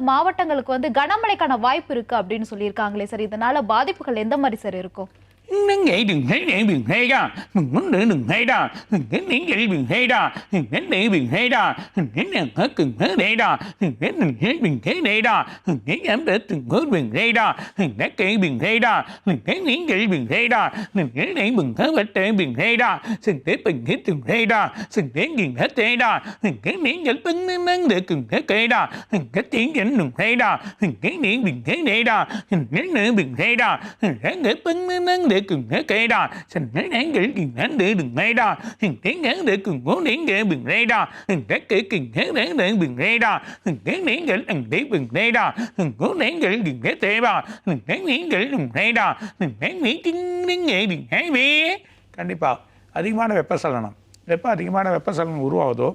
மாவட்டங்களுக்கு வந்து கனமழைக்கான வாய்ப்பு இருக்கு அப்படின்னு சொல்லியிருக்காங்களே சார். இதனால பாதிப்புகள் எந்த மாதிரி சார் இருக்கும்? nắng nghĩ đừng thấy để biển hay đó mình muốn để đừng hay đó mình đến đến để biển hay đó mình đến để biển hay đó mình đến đừng hết cần hết để đó mình đến đừng hết biển thế để đó mình đến dám để từng hết biển hay đó mình đã kể biển hay đó mình đến đến để biển hay đó mình đến để bình thế phải để biển hay đó mình đến bình hết từng hay đó mình đến biển hết thế đó mình đến đến dẫn tính nên mang để cần thế kể đó mình đến tiến dẫn đừng hay đó mình đến đến biển thế để đó mình đến để biển thế đó mình đến để tính nên mang để cùng thế kê đó xin thế đáng để cùng thế để đừng ngay đó hình tiếng đáng để cùng cố đến để bình đây đó hình thế kê cùng thế đáng để bình đây đó hình thế đáng để đừng để bình đây đó hình cố đáng để đừng thế tê đó hình thế đáng để đừng đây đó hình thế nghĩ tiếng tiếng nghệ đừng hay வே கண்டிப்பாக அதிகமான வெப்பசலனம் எப்போ அதிகமான வெப்பசலனம் உருவாகுதோ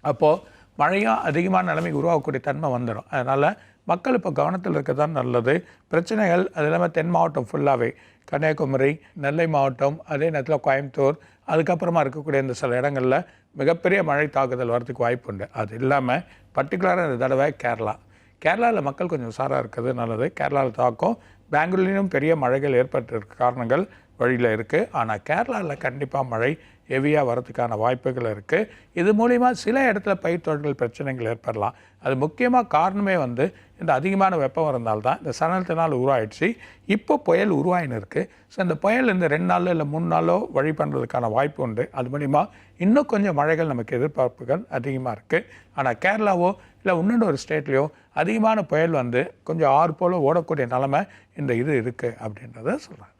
அப்போது மழையும் அதிகமான நிலைமைக்கு உருவாகக்கூடிய தன்மை வந்துடும் அதனால் மக்கள் இப்போ கவனத்தில் இருக்க தான் நல்லது. பிரச்சனைகள் அது இல்லாமல் தென் மாவட்டம் ஃபுல்லாகவே கன்னியாகுமரி நெல்லை மாவட்டம் அதே நேரத்தில் கோயம்புத்தூர் அதுக்கப்புறமா இருக்கக்கூடிய இந்த சில இடங்களில் மிகப்பெரிய மழை தாக்குதல் வரதுக்கு வாய்ப்பு உண்டு. அது இல்லாமல் பர்டிகுலராக இந்த தடவை கேரளா. கேரளாவில் மக்கள் கொஞ்சம் உசாராக இருக்கிறது நல்லது. கேரளாவில் தாக்கம். பெங்களூர்லேயும் பெரிய மழைகள் ஏற்பட்டிருக்க காரணங்கள் வழியில் இருக்குது ஆனால் கேரளாவில் கண்டிப்பாக மழை ஹெவியாக வரதுக்கான வாய்ப்புகள் இருக்குது இது மூலிமா சில இடத்துல பயிர் தொழில்கள் பிரச்சனைகள் ஏற்படலாம். அது முக்கியமாக காரணமே வந்து இந்த அதிகமான வெப்பம் இருந்தால்தான் இந்த சனத்தினால் உருவாயிடுச்சு. இப்போ புயல் உருவாயின்னு இருக்குது ஸோ இந்த புயல் இந்த ரெண்டு நாளோ இல்லை மூணு நாளோ வழி பண்ணுறதுக்கான வாய்ப்பு உண்டு. அது மூலிமா இன்னும் கொஞ்சம் மழைகள் நமக்கு எதிர்பார்ப்புகள் அதிகமாக இருக்குது ஆனால் கேரளாவோ இல்லை இன்னொன்று ஒரு ஸ்டேட்லேயோ அதிகமான புயல் வந்து கொஞ்சம் ஆறு போல் ஓடக்கூடிய நிலமை இந்த இது இருக்குது அப்படின்றத சொல்கிறேன்